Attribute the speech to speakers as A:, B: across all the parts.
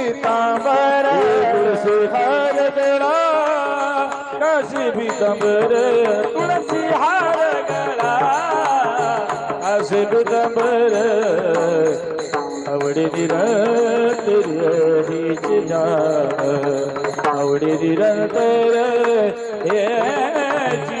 A: पीतांबर तुलसी हार गळा काशी पीतांबर तुलसी
B: हार गळा काशी पीतांबर आवडी
A: आवडी निरंतर हे जी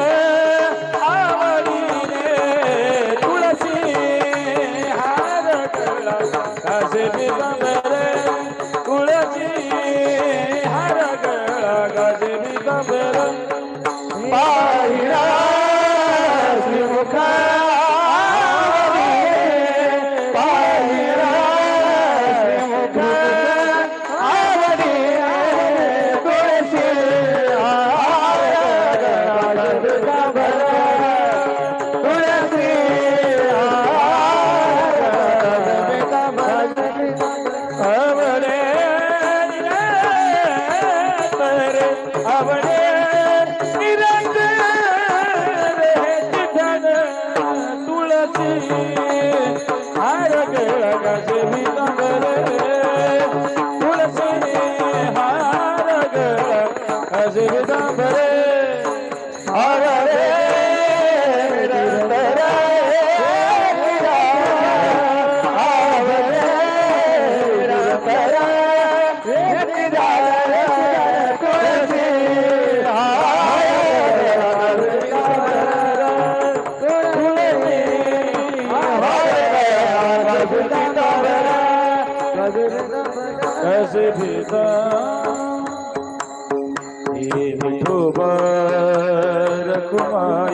A: Kumar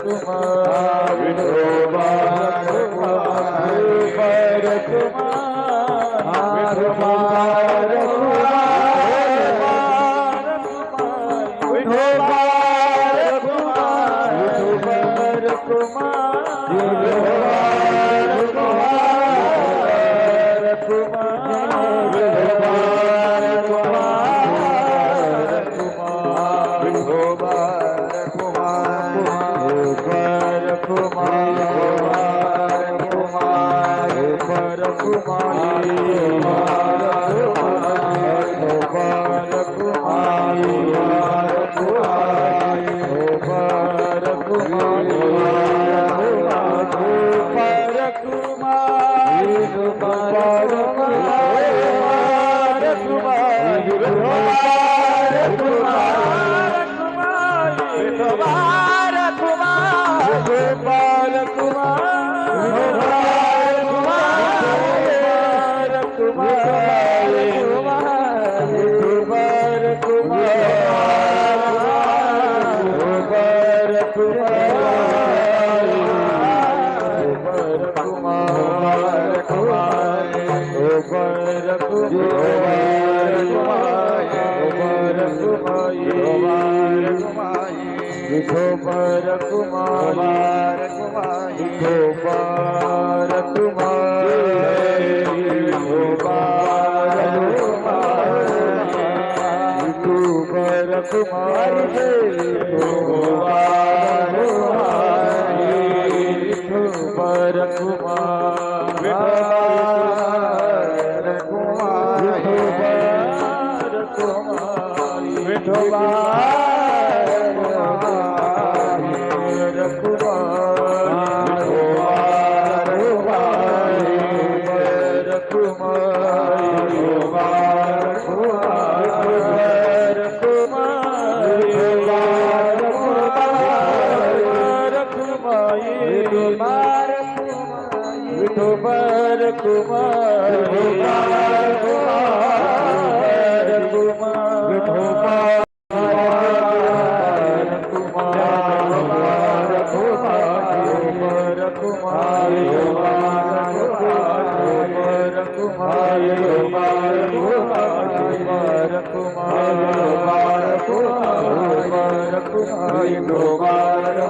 A: kumar vithoba kumar kumar kumar Goodbye.
B: তোমার কুমার তোমার
A: কুমার কুমার তোমার Mubarak Mubarak Mubarak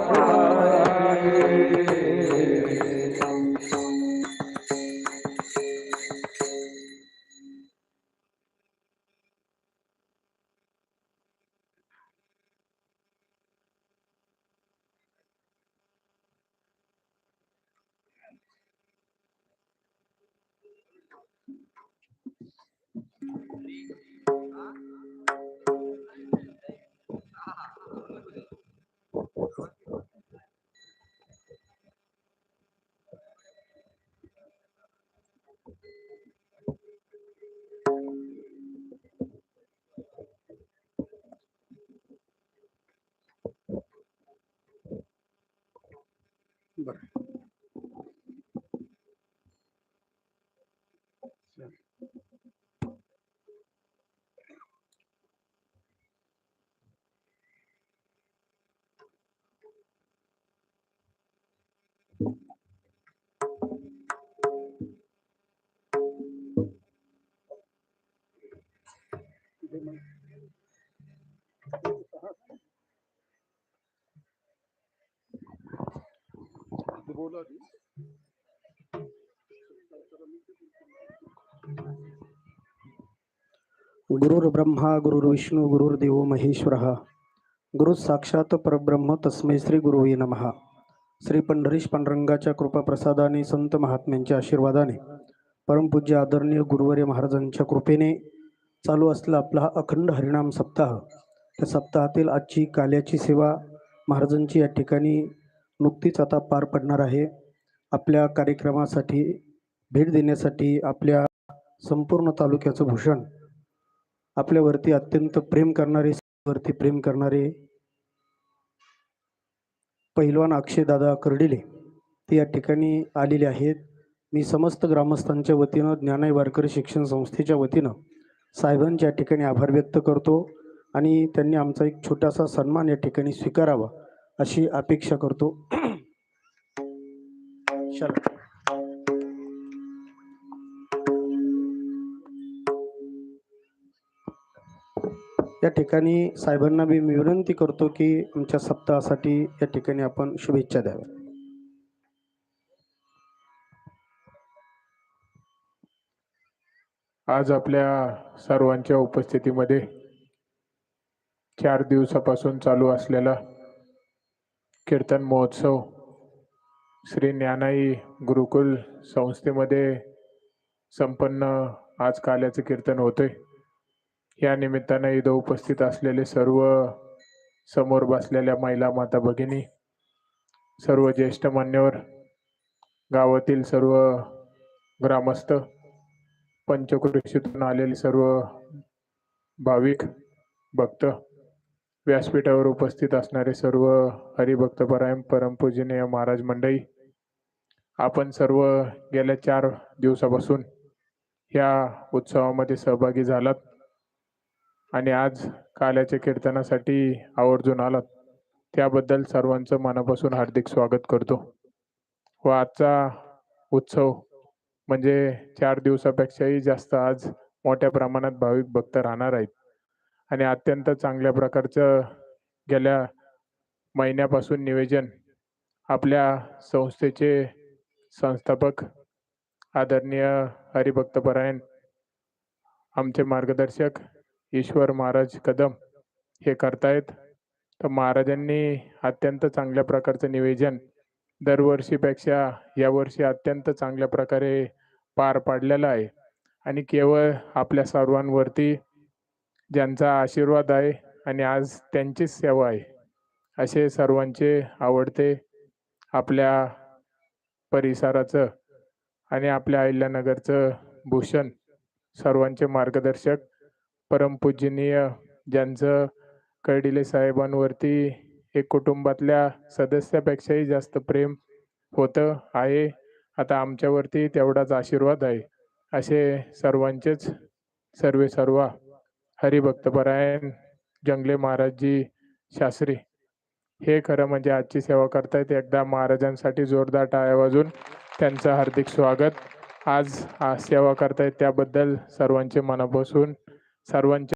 A: Gracias. Kumar विठोबर
C: गुरुर्ब्रह्मा गुरुर्विष्णू गुरुर्देव महेश्वरः गुरु साक्षात परब्रह्म तस्मै श्री गुरुवे नमः. श्री पंढरीश पांडुरंगाच्या कृपाप्रसादाने संत महात्म्यांच्या आशीर्वादाने परमपूज्य आदरणीय गुरुवर्य महाराजांच्या कृपेने चालू असला आपला हा अखंड हरिणाम सप्ताह. त्या सप्ताहातील आजची काल्याची सेवा महाराजांची या ठिकाणी नुकतीच आता पार पडणार आहे. आपल्या कार्यक्रमासाठी भेट देण्यासाठी आपल्या संपूर्ण तालुक्याचं भूषण आपल्यावरती अत्यंत प्रेम करणारे वरती प्रेम करणारे पहिलवान अक्षयदादा कर्डिले ते या ठिकाणी आलेले आहेत. मी समस्त ग्रामस्थांच्या वतीनं ज्ञानाई वारकरी शिक्षण संस्थेच्या वतीनं साहेबांच्या ठिकाणी आभार व्यक्त करतो आणि त्यांनी आमचा एक छोटासा सन्मान या ठिकाणी स्वीकारावा अशी अपेक्षा करतो शरद. या ठिकाणी साहेबांना मी विनंती करतो की आमच्या सप्ताहासाठी या ठिकाणी आपण शुभेच्छा द्याव्या
D: आज आपल्या सर्वांच्या उपस्थितीमध्ये चार दिवसापासून चालू असलेला कीर्तन महोत्सव श्री ज्ञानाई गुरुकुल संस्थेमध्ये संपन्न आज काल्याचं कीर्तन होतंय. या निमित्तानं इथं उपस्थित असलेले सर्व समोर बसलेल्या महिला माता भगिनी सर्व ज्येष्ठ मान्यवर गावातील सर्व ग्रामस्थ पंचकृषीतून आलेले सर्व भाविक भक्त व्यासपीठावर उपस्थित असणारे सर्व हरिभक्तपरायण परमपूजनीय महाराज मंडळी आपण सर्व गेल्या चार दिवसापासून या उत्सवामध्ये सहभागी झालात आणि आज काल्याच्या कीर्तनासाठी आवर्जून आलात. त्याबद्दल सर्वांचं मनापासून हार्दिक स्वागत करतो. व आजचा उत्सव म्हणजे चार दिवसापेक्षाही जास्त आज मोठ्या प्रमाणात भाविक भक्त राहणार आहेत. आणि अत्यंत चांगल्या प्रकारचं गेल्या महिन्यापासून नियोजन आपल्या संस्थेचे संस्थापक आदरणीय हरिभक्तपरायण आमचे मार्गदर्शक ईश्वर महाराज कदम हे करतायत. तर महाराजांनी अत्यंत चांगल्या प्रकारचं नियोजन दरवर्षीपेक्षा यावर्षी अत्यंत चांगल्या प्रकारे पार पाडलेलं आहे. आणि केवळ आपल्या सर्वांवरती ज्यांचा आशीर्वाद आहे आणि आज त्यांचीच सेवा आहे असे सर्वांचे आवडते आपल्या परिसराचं आणि आपल्या अहिल्यानगरचं भूषण सर्वांचे मार्गदर्शक परमपूजनीय ज्यांचं कर्डिले साहेबांवरती एक कुटुंबातल्या सदस्यापेक्षाही जास्त प्रेम होतं आहे. आता आमच्यावरती तेवढाच आशीर्वाद आहे. असे सर्वांचेच सर्वे सर्व. हरिभक्तपरायण जंगले महाराजजी शास्त्री. हे खरं म्हणजे आजची सेवा करतायत. एकदा महाराजांसाठी जोरदार टाळ्या वाजून त्यांचं हार्दिक स्वागत. आज आज सेवा करतायत त्याबद्दल सर्वांचे मनापासून सर्वांचे